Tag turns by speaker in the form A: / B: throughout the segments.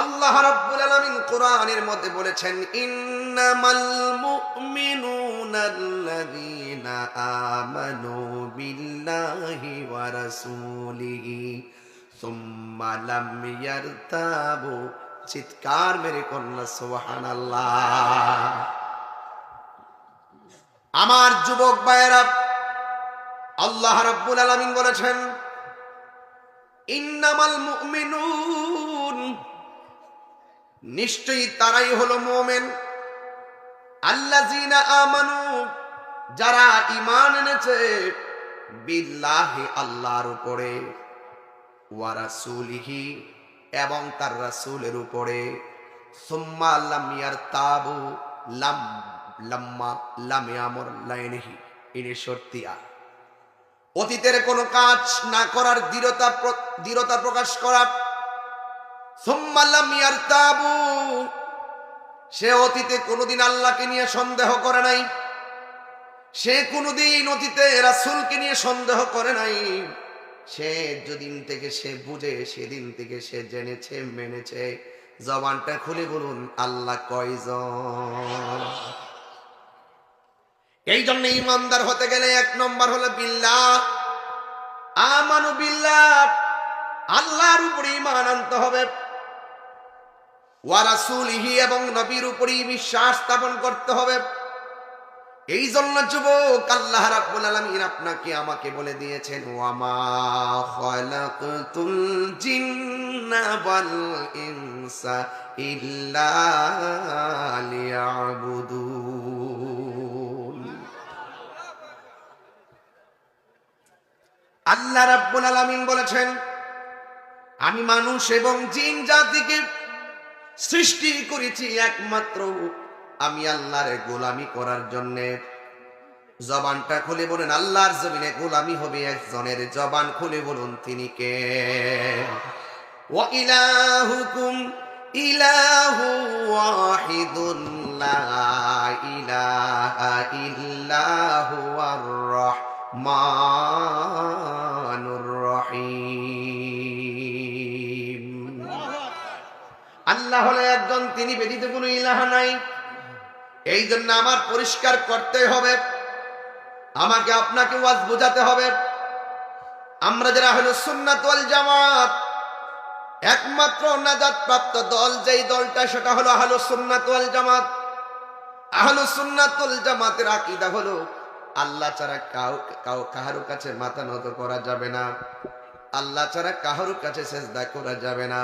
A: আল্লাহ রাব্বুল আলামিন কোরআনের মধ্যে বলেছেন, ইন্নামাল মুমিনুনাল্লাযীনা আমানু বিল্লাহি ওয়া রাসূলিহি, সুম্মা লাম ইয়ারতাবু। চিৎকার মেরে কন্যা, সুবহানাল্লাহ। আমার যুবক ভাইয়েরা, আল্লাহ রাব্বুল আলামিন বলেছেন, ইন্নামাল মুমিনুন নিশ্চয়ই তারাই হলো মোমেন। আল্লাযীনা আমানু, যারা ইমান এনেছে, বিল্লাহি আল্লাহর উপরে, ওয়া রাসূলিহি এবং তার রাসূলের উপরে। সুম্মা লাম ইয়ারতাবু, লাম, লাম্মা, লাম ইয়ামুর লাইনহি। ইনি শর্তিয়া অতীতের কোনো কাজ না করার দৃঢ়তা দৃঢ়তা প্রকাশ করা সে অতীতে কোনোদিন আল্লাহকে নিয়ে সন্দেহ করে নাই। সে কোনোদিন অতীতে রাসূলকে নিয়ে সন্দেহ করে নাই। সে যেদিন থেকে সে বুঝে, সেদিন থেকে সে জেনেছে, মেনেছে। জবানটা খুলে বলুন, আল্লাহ কয়জন? এই জন্য ইমানদার হতে গেলে এক নম্বর হলো বিল্লাহ। আমানু বিল্লাহ। আল্লাহর উপরে ইমান আনতে হবে। ওয়ারাসুলিহি এবং নবীর উপরেই বিশ্বাস স্থাপন করতে হবে। এই জন্য যুবক আল্লাহ রাব্বুল আলামিন আপনাকে, আমাকে বলে দিয়েছেন ওয়ামা খালাকতুল জিন্না ওয়াল ইনসা ইল্লা লিয়াবুদুন। আল্লাহ রাব্বুল আলামিন বলেছেন, আমি মানুষ এবং জিন জাতিকে সৃষ্টি করেছি একমাত্র আমি আল্লাহর গোলামি করার জন্য। জবানটা খুলে বলুন, আল্লাহর জমিনে গোলামি হবে একজনের। জবান খুলে বলুন, তিনি কে? ইলাহুকুম, ইলাহু ওয়াহিদুন, লা ইলাহা ইল্লা হুয়ার রহমানুর আল্লাহ হলো একজন তিনি ব্যতীত কোনো ইলাহা নাই। এই জন্য আমার পরিষ্কার করতে হবে। আমাকে আপনাকে ওয়াজ বোঝাতে হবে। আমরা যারা হলো সুন্নাত ওয়াল জামাত, একমাত্র নাজাত প্রাপ্ত দল, যেই দলটা সেটা হলো আহলো সুন্নাত ওয়াল জামাত। আহলো সুন্নাতুল জামাতের আকীদা হলো, আল্লাহ ছাড়া কাউ কাউ, কাহারো কাছে মাথা নত করা যাবে না। আল্লাহ ছাড়া কাহারো কাছে সেজদা করা যাবে না।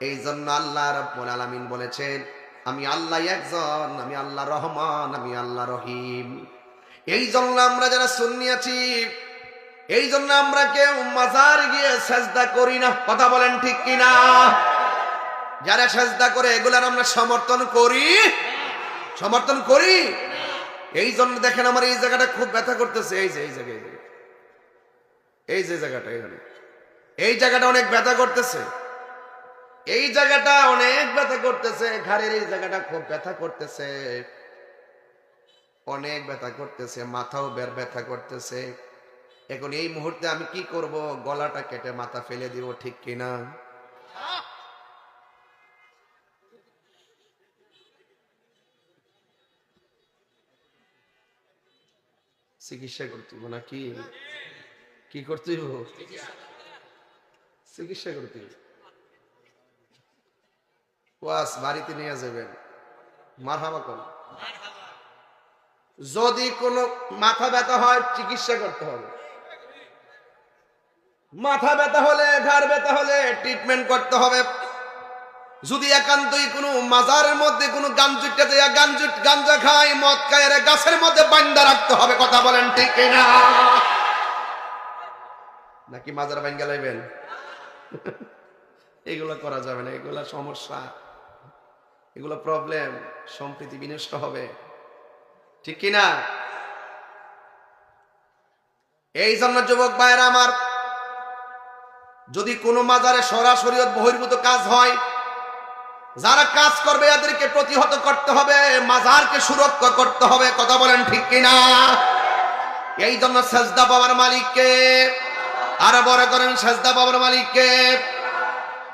A: এই জন্য আল্লাহ রাব্বুল আলামিন বলেছেন, আমি আল্লাহ একজন, আমি আল্লাহ রহমান, আমি আল্লাহ রহিম। এই জন্য আমরা যারা সুন্নি আছি এই জন্য আমরা কেউ মাজার গিয়ে সেজদা করি না। কথা বলেন ঠিক কিনা? যারা সেজদা করে, এগুলার আমরা সমর্থন করি? সমর্থন করি? এই জন্য দেখেন আমার এই জায়গাটা খুব ব্যথা করতেছে। এই যে, এই জায়গায়। এই যে জায়গাটা এখানে এই জায়গাটা অনেক ব্যথা করতেছে। এই জায়গাটা অনেক ব্যথা করতেছে, ঘাড়ের এই জায়গাটা খুব ব্যথা করতেছে। অনেক ব্যথা করতেছে, মাথাও বের ব্যথা করতেছে। এখন এই মুহূর্তে আমি কি করব? গলাটা কেটে মাথা ফেলে দিব, ঠিক কিনা? চিকিৎসা করতে নাকি? কি করতে চিকিৎসা। করতে। ওয়াস বাড়িতে নিয়ে যাবেন। মারহাবা কোন যদি কোনো মাথা ব্যথা হয় চিকিৎসা করতে হবে। মাথা ব্যথা হলে ঘাড় ব্যথা হলে ট্রিটমেন্ট করতে হবে। যদি একান্তই কোনো মাজারের মধ্যে কোনো গাঞ্জুটটা দেয়া গাঞ্জুট গাঞ্জা খায় মদ খায় গাছের মধ্যে বান্দা রাখতে হবে কথা বলেন ঠিক না নাকি মাজার বাঙ্গা লাইবেন? এগুলো করা যাবে না এগুলা সমস্যা। এগুলো প্রবলেম সম্প্রীতি বিনষ্ট হবে। ঠিক কিনা এই জন্য যুবক ভাইয়েরা আমার, যদি কোনো মাজারে সরাসরি বহির্ভূত কাজ হয়, যারা কাজ করবে এদেরকে প্রতিহত করতে হবে, মাজারকে সুরক্ষা করতে হবে, কথা বলেন ঠিক কিনা এই জন্য সেজদা বাবার মালিককে, আর বড় করেন সেজদা বাবার মালিককে।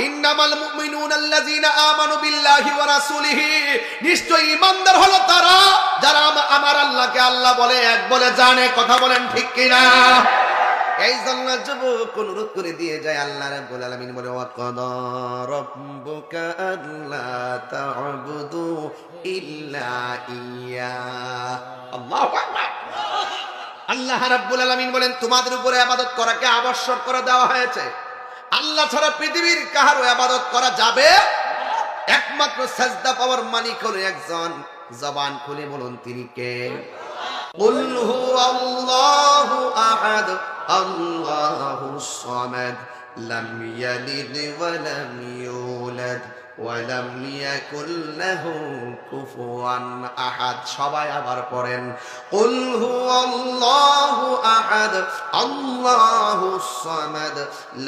A: ইন্নামাল আমানু বিল্লাহি ওয়া রাসূলিহি। নিশ্চয় ঈমানদার হলো তারা, যারা আম- আমার আল্লাহকে আল্লাহ বলে, এক বলে জানে, কথা বলেন ঠিক কিনা? এই জন্য যুবক অনুরোধ করে দিয়ে যায় আল্লাহ রাব্বুল আলামিন বলে রাব্বুকা আল্লা তা'বুদু ইল্লা ইয়া আল্লাহু আকবার। আল্লাহ রাব্বুল আলামিন বলেন, তোমাদের উপরে আবাদত করাকে আবশ্যক করে দেওয়া হয়েছে। আল্লাহ ছাড়া পৃথিবীর কাহারও আবাদত করা যাবে একমাত্র সাজদা পাওয়ার মালিক হলো একজন জবান খুলে বলুন তিনি কে قل هو الله أحد الله الصمد لم يلد ولم يولد ওয়ালাম ইয়াকুল লাহু কুফুয়ান আহাদ। সবাই আবার পড়েন, কুল হুয়াল্লাহু আহাদ আল্লাহুস সামাদ,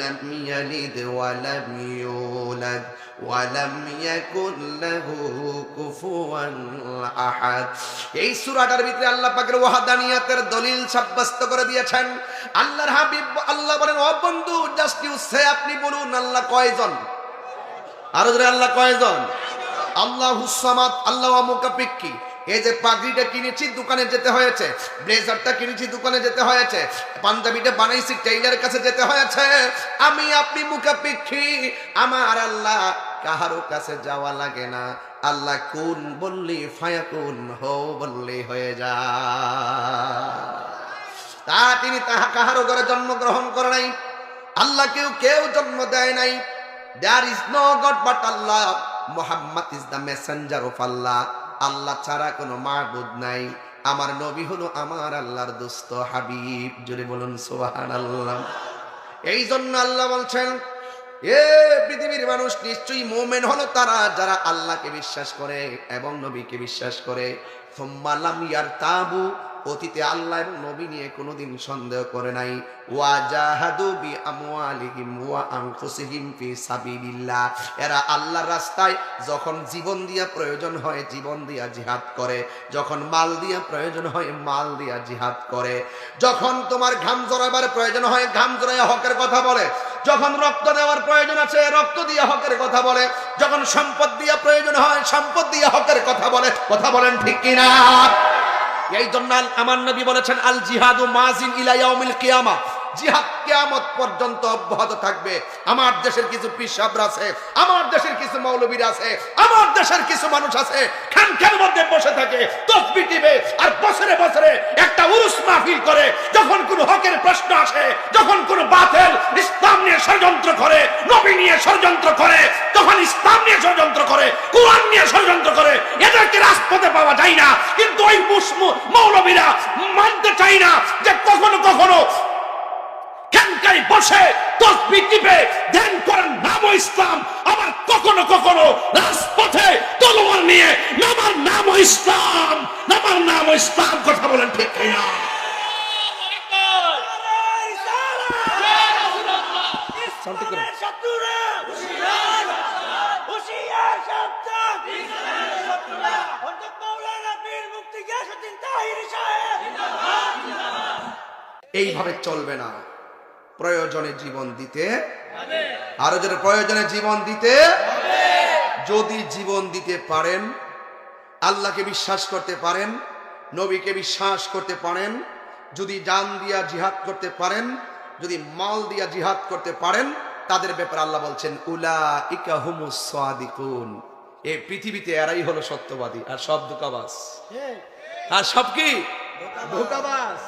A: লাম ইয়ালিদ ওয়া ইউলাদ ওয়ালাম ইয়াকুল লাহু কুফুয়ান আহাদ। এই সূরাটার ভিতরে আল্লাহ পাকের ওয়াহদানিয়াতের দলিল সাব্যস্ত করে দিয়েছেন। আল্লাহর হাবিব, আল্লাহ বলেন, ও বন্ধু, জাস্ট ইউ সে আপনি বলুন, আল্লাহ কয়জন? আরও আল্লাহ কয়জন? আল্লাহ হুসামাদ আল্লাহ মুকাপিক্কি এই যে পাগড়িটা কিনেছি, দোকানে যেতে হয়েছে। ব্লেজারটা কিনেছি, দোকানে যেতে হয়েছে। পাঞ্জাবিটা বানাইছি, টেইলারের কাছে যেতে হয়েছে। আমি আপনি মুখাপিক্ষি আমার আল্লাহ কাহারো কাছে যাওয়া লাগে না। আল্লাহ কোন বললি ফায়াকুন হো বললি হয়ে যা। তা তিনি তাহা কাহারও ঘরে জন্মগ্রহণ করে নাই। আল্লাহ কেউ কেউ জন্ম দেয় নাই। There is no god but Allah Muhammad is the messenger of Allah Allah ছাড়া কোনো মাহবুদ নাই। আমার নবী হলো আমার আল্লাহর দোস্ত হাবিব। জুড়ে বলুন সোহান আল্লাহ এই জন্য আল্লাহ বলছেন, এ পৃথিবীর মানুষ নিশ্চয়ই মোমেন হলো তারা যারা আল্লাহকে বিশ্বাস করে এবং নবীকে বিশ্বাস করে। সোম্মালাম ইয়ার তাবু অতীতে আল্লাহ এবং নবী নিয়ে কোনোদিন সন্দেহ করে নাই। ওয়া জাহাদু বি আমওয়ালিহিম ওয়া আনফুসিহিম ফি সাবিলিল্লাহ। এরা আল্লাহর রাস্তায় যখন জীবন দিয়া প্রয়োজন হয় জীবন দিয়া জিহাদ করে। যখন মাল দিয়া প্রয়োজন হয় মাল দিয়া জিহাদ করে। যখন তোমার ঘাম জড়াবার প্রয়োজন হয় ঘাম জড়াইয়া হকের কথা বলে। যখন রক্ত দেওয়ার প্রয়োজন আছে, রক্ত দিয়ে হকের কথা বলে। যখন সম্পদ দিয়া প্রয়োজন হয়, সম্পদ দিয়ে হকের কথা বলে। কথা বলেন ঠিক কিনা? এই জন্য আমার নবী বলেছেন, আল জিহাদু মাজিন ইলা ইয়াউমিল কিয়ামা। জিহাদ কিয়ামত পর্যন্ত অব্যাহত থাকবে। আমার দেশের কিছু পিসাবরা আছে, আমার দেশের কিছু মৌলবীরা আছে, আমার দেশের কিছু মানুষ আছে খানখার মধ্যে বসে থাকে, তসবি টিপে, আর বছরে বছরে একটা উরুস মাহফিল করে, যখন কোনো হকের প্রশ্ন আসে, যখন কোনো বাতিল ইসলাম নিয়ে ষড়যন্ত্র করে, নবী নিয়ে ষড়যন্ত্র করে তখন ইসলাম নিয়ে ষড়যন্ত্র করে, কোরআন নিয়ে ষড়যন্ত্র রাজপথে পাওয়া যায় না কিন্তু ওই মৌলবীরা মানতে চাই না যে কখনো কখনো বসে তসবি টিপে ধ্যান করেন নাম ইসলাম আবার কখনো কখনো রাজপথে তলোয়ার নিয়ে নামার নাম ইসলাম নামার নাম ইসলাম কথা বলেন ঠিক কিনা শান্তি করুন। এইভাবে চলবে না। প্রয়োজনে জীবন দিতে আরও যদি প্রয়োজনে জীবন দিতে যদি জীবন দিতে পারেন আল্লাহকে বিশ্বাস করতে পারেন নবীকে বিশ্বাস করতে পারেন যদি জান দিয়া জিহাদ করতে পারেন যদি মাল দিয়া জিহাদ করতে পারেন তাদের ব্যাপারে আল্লাহ বলছেন উলা ইকা হুমুস সাদিকুন। এই পৃথিবীতে এরাই হলো সত্যবাদী। আর সব দুকাবাস আর সব কি? ধোকাবাজ